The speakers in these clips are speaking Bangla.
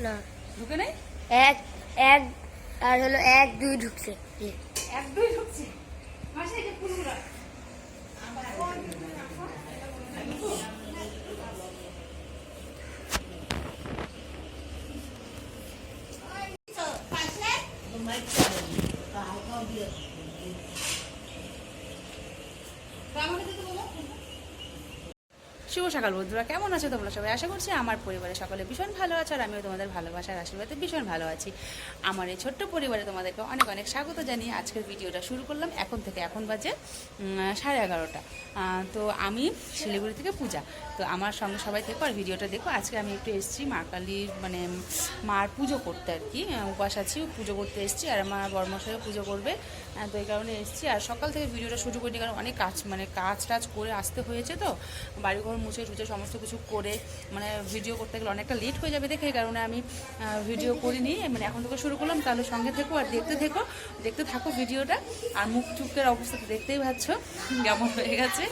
না। ঢুকে নেই? এক এক আর হলো এক দুই ঢুকছে। এক দুই ঢুকছে। মাসে যে ফুলগুলো। শুভ সকাল বন্ধুরা, কেমন আছো তোমরা সবাই? আশা করছি আমার পরিবারে সকলে ভীষণ ভালো আছে আর আমিও তোমাদের ভালোবাসার আশীর্বাদে ভীষণ ভালো আছি। আমার এই ছোট্ট পরিবারে তোমাদেরকে অনেক অনেক স্বাগত জানিয়ে আজকের ভিডিওটা শুরু করলাম। এখন থেকে এখন বাজে সাড়ে এগারোটা। তো আমি শিলিগুড়ি থেকে পূজা। তো আমার সঙ্গে সবাই থেকো আর ভিডিওটা দেখো। আজকে আমি একটু এসেছি মা কালীর মানে মার পুজো করতে আর কি। উপাস আছি, পুজো করতে এসেছি আর আমার বর্মশাইও পুজো করবে। তো এই কারণে এসেছি। আর সকাল থেকে ভিডিওটা শুরু করিনি কারণ অনেক কাজ মানে কাজ টাজ করে আসতে হয়েছে তো। বাড়িঘর মুছে টুছে সমস্ত কিছু করে মানে ভিডিও করতে গেলে অনেকটা লেট হয়ে যাবে দেখে কারণে আমি ভিডিও করিনি। মানে এখন থেকে শুরু করলাম, তাহলে সঙ্গে থেকো আর দেখতে থেকো, দেখতে থাকো ভিডিওটা আর মুখ চুপকের অবস্থা তো দেখতেই পাচ্ছ, কেমন হয়ে গেছে।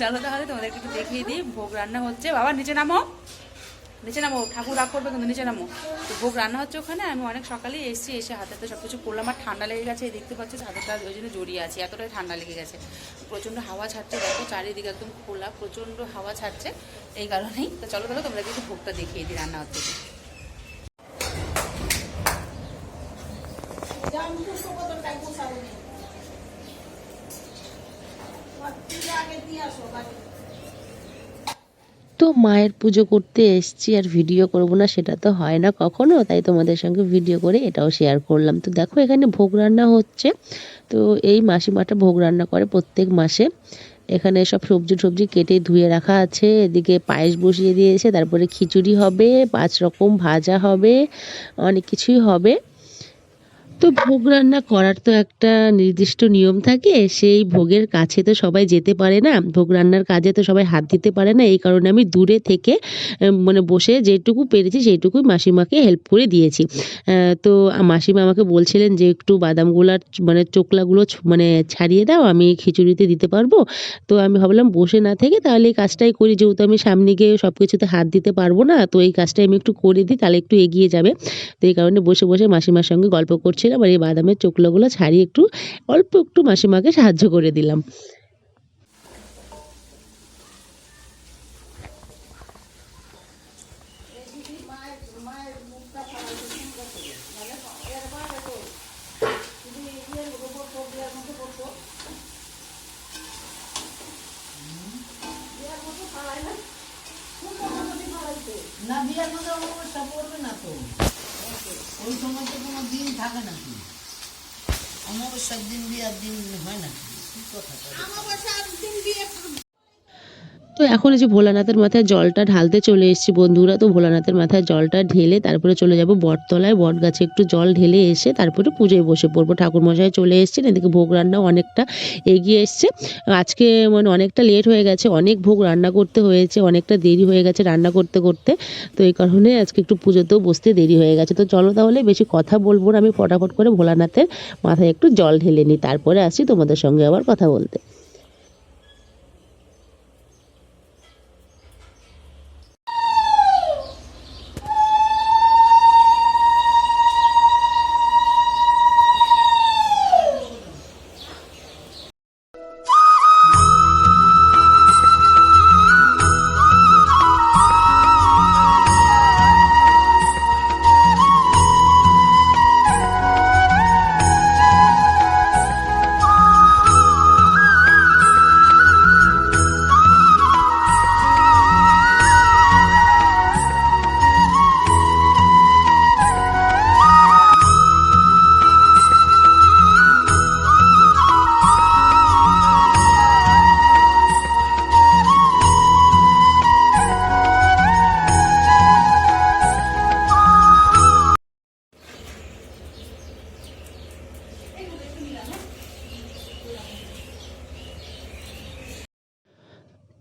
চলো তাহলে তোমাদেরকে একটু দেখিয়ে দিই, ভোগ রান্না হচ্ছে। বাবা, নিচে নামো। নিচে নামো, ঠাকুর রাগ করবে কিন্তু নিচে নামো। তো ভোগ রান্না হচ্ছে ওখানে, আমি অনেক সকালেই এসেছি, এসে হাতে সব কিছু করলাম, আর ঠান্ডা লেগে গেছে দেখতে পাচ্ছি হাতেটা ওই জন্য জড়িয়ে আছি, এতটাই ঠান্ডা লেগে গেছে। প্রচণ্ড হাওয়া ছাড়ছে, দেখো চারিদিকে একদম খোলা, প্রচণ্ড হাওয়া ছাড়ছে, এই কারণেই। তো চলো চলো তোমরা একটু ভোগটা দেখিয়ে দিই রান্না হচ্ছে কি। তো মায়ের পুজো করতে এসছি আর ভিডিও করব না, সেটা তো হয় না কখনো, তাই তোমাদের সঙ্গে ভিডিও করে এটাও শেয়ার করলাম। তো দেখো এখানে ভোগ রান্না হচ্ছে। তো এই মাসিমাটা ভোগ রান্না করে প্রত্যেক মাসে। এখানে সব সবজি টবজি কেটে ধুয়ে রাখা আছে। এদিকে পায়েস বসিয়ে দিয়েছে, তারপরে খিচুড়ি হবে, পাঁচ রকম ভাজা হবে, অনেক কিছুই হবে। তো ভোগ রান্না করার তো একটা নির্দিষ্ট নিয়ম থাকে। সেই ভোগের কাছে তো সবাই যেতে পারে না। ভোগ রান্নার কাজে তো সবাই হাত দিতে পারে না। এই কারণে আমি দূরে থেকে মানে বসে যেটুকু পেরেছি সেইটুকুই মাসিমাকে হেল্প করে দিয়েছি। তো মাসিমা আমাকে বলছিলেন যে, একটু বাদামগুলার মানে চোকলাগুলো মানে ছাড়িয়ে দাও, আমি খিচুড়িতে দিতে পারব। তো আমি ভাবলাম, বসে না থেকে তাহলে এই কাজটাই করি। যেহেতু আমি সামনে গিয়ে সব কিছুতে হাত দিতে পারব না, তো এই কাজটাই আমি একটু করে দিই, তাহলে একটু এগিয়ে যাবে। তো এই কারণে বসে বসে মাসিমার সঙ্গে গল্প করছিলাম আর এই বাদামের চোকলাগুলো ছাড়িয়ে একটু, অল্প একটু মাসিমাকে সাহায্য করে দিলাম। না, বিয়ার না তো। ওই সময় তো কোনো দিন থাকে না নাকি অমাবস্যার দিন বিয়ার দিন হয় নাকি কি? কথা তো এখন যে ভোলানাথের মাথায় জলটা ঢালতে চলে এসেছি বন্ধুরা, তো ভোলানাথের মাথায় জলটা ঢেলে তারপরে চলে যাব বটতলায়। বট গাছে একটু জল ঢেলে এসে তারপরে পুজোয় বসে পড়ব। ঠাকুর মশাই চলে এসেছেন, এদিকে ভোগ রান্নাও অনেকটা এগিয়ে এসছে। আজকে মানে অনেকটা লেট হয়ে গেছে, অনেক ভোগ রান্না করতে হয়েছে, অনেকটা দেরি হয়ে গেছে রান্না করতে করতে। তো এই কারণে আজকে একটু পুজোতেও বসতে দেরি হয়ে গেছে। তো চলো তাহলে বেশি কথা বলব না, আমি ফটাফট করে ভোলানাথের মাথায় একটু জল ঢেলে নিই, তারপরে আসি তোমাদের সঙ্গে আবার কথা বলতে।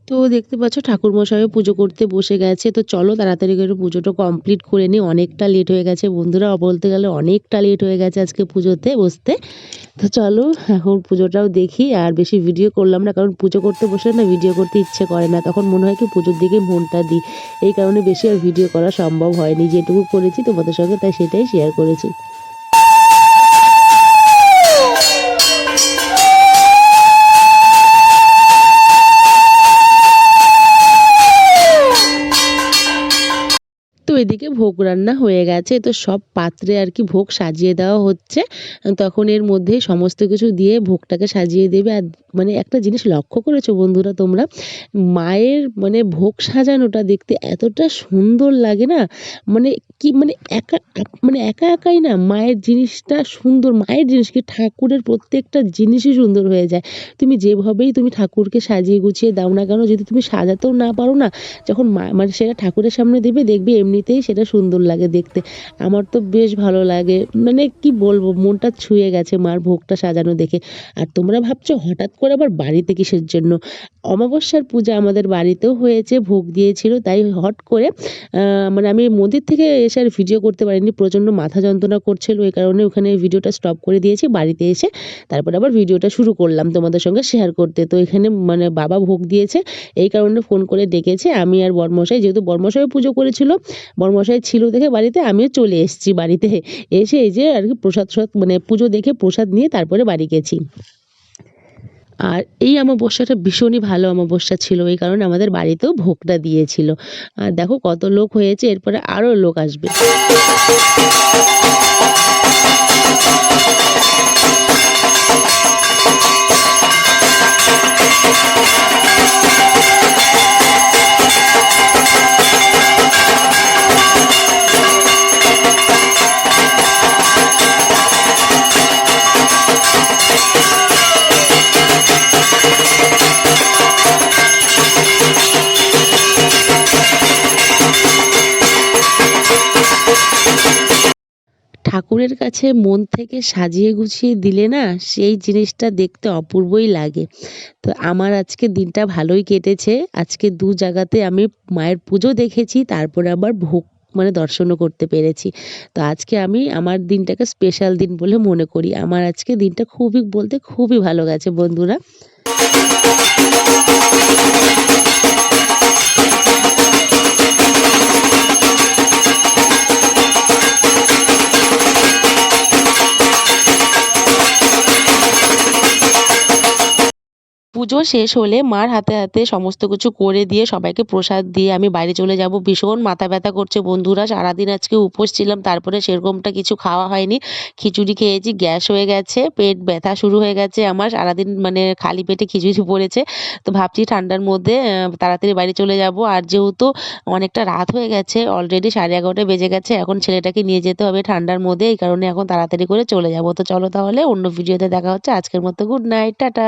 তো দেখতে পাচ্ছ ঠাকুরমশাইও পুজো করতে বসে গেছে। তো চলো তাড়াতাড়ি করে পুজোটা কমপ্লিট করে নিই। অনেকটা লেট হয়ে গেছে। বন্ধুরা বলতে গেলে অনেকটা লেট হয়ে গেছে আজকে পুজোতে বসতে। তো চলো এখন পুজোটাও দেখি। আর বেশি ভিডিও করলাম না, কারণ পুজো করতে বসে না ভিডিও করতে ইচ্ছে করে না। তখন মনে হয় কি পুজোর দিকে মনটা দিই। এই কারণে বেশি আর ভিডিও করা সম্ভব হয়নি। যেটুকু করেছি তোমাদের সঙ্গে তাই সেটাই শেয়ার করেছি। এদিকে ভোগ রান্না হয়ে গেছে। তো সব পাত্রে আর কি ভোগ সাজিয়ে দেওয়া হচ্ছে। তখন এর মধ্যে সমস্ত কিছু দিয়ে ভোগটাকে সাজিয়ে দেবে। আর মানে একটা জিনিস লক্ষ্য করেছ বন্ধুরা তোমরা? মায়ের মানে ভোগ সাজানোটা দেখতে এতটা সুন্দর লাগে না? মানে কি মানে একা মানে একা একাই না? মায়ের জিনিসটা সুন্দর, মায়ের জিনিস কি ঠাকুরের প্রত্যেকটা জিনিসই সুন্দর হয়ে যায়। তুমি যেভাবেই তুমি ঠাকুরকে সাজিয়ে গুছিয়ে দাও না কেন, যদি তুমি সাজাতেও না পারো না, যখন মা মানে সেটা ঠাকুরের সামনে দেবে, দেখবে এমনিতেই সেটা সুন্দর লাগে দেখতে। আমার তো বেশ ভালো লাগে। মানে কি বলব, মনটা ছুঁয়ে গেছে মার ভোগটা সাজানো দেখে। আর তোমরা ভাবছ হঠাৎ করে আবার বাড়িতে কিসের জন্য? অমাবস্যার পূজা আমাদের বাড়িতেও হয়েছে, ভোগ দিয়েছিল, তাই হট করে মানে আমি মন্দির থেকে এসে আর ভিডিও করতে পারিনি, প্রচণ্ড মাথা যন্ত্রণা করছিল এই কারণে ওখানে ভিডিওটা স্টপ করে দিয়েছি, বাড়িতে এসে তারপরে আবার ভিডিওটা শুরু করলাম তোমাদের সঙ্গে শেয়ার করতে। তো এখানে মানে বাবা ভোগ দিয়েছে, এই কারণে ফোন করে ডেকেছে, আমি আর বর্মশাই, যেহেতু বর্মশাই পুজো করেছিল বর্মশাই ছিল দেখে বাড়িতে, আমিও চলে এসেছি বাড়িতে। এসে এই যে আর কি প্রসাদ সদ- মানে পুজো দেখে প্রসাদ নিয়ে তারপরে বাড়ি গেছি। আর এই অমাবস্যাটা ভীষণই ভালো অমাবস্যা ছিল, এই কারণে আমাদের বাড়িতেও ভোগটা দিয়েছিল। আর দেখো কত লোক হয়েছে, এরপরে আরও লোক আসবে। ঠাকুরের কাছে মন থেকে সাজিয়ে গুছিয়ে দিলে না, সেই জিনিসটা দেখতে অপূর্বই লাগে। তো আমার আজকে দিনটা ভালোই কেটেছে। আজকে দু জায়গাতে আমি মায়ের পুজো দেখেছি, তারপরে আবার ভোগ মানে দর্শনও করতে পেরেছি। তো আজকে আমি আমার দিনটাকে স্পেশাল দিন বলে মনে করি। আমার আজকে দিনটা খুবই, বলতে খুবই ভালো গেছে বন্ধুরা। পুজো শেষ হলে মার হাতে হাতে সমস্ত কিছু করে দিয়ে সবাইকে প্রসাদ দিয়ে আমি বাইরে চলে যাব। ভীষণ মাথা ব্যথা করছে বন্ধুরা। সারাদিন আজকে উপোস ছিলাম, তারপরে সেরকমটা কিছু খাওয়া হয়নি। খিচুড়ি খেয়েছি, গ্যাস হয়ে গেছে, পেট ব্যথা শুরু হয়ে গেছে আমার। সারাদিন মানে খালি পেটে খিচুড়ি পড়েছে। তো ভাবছি ঠান্ডার মধ্যে তাড়াতাড়ি বাড়ি চলে যাব। আর যেহেতু অনেকটা রাত হয়ে গেছে অলরেডি সাড়ে এগারোটা বেজে গেছে, এখন ছেলেটাকে নিয়ে যেতে হবে ঠান্ডার মধ্যে। এই কারণে এখন তাড়াতাড়ি করে চলে যাব। তো চলো তাহলে অন্য ভিডিওতে দেখা হচ্ছে। আজকের মতো গুড নাইট টাটা।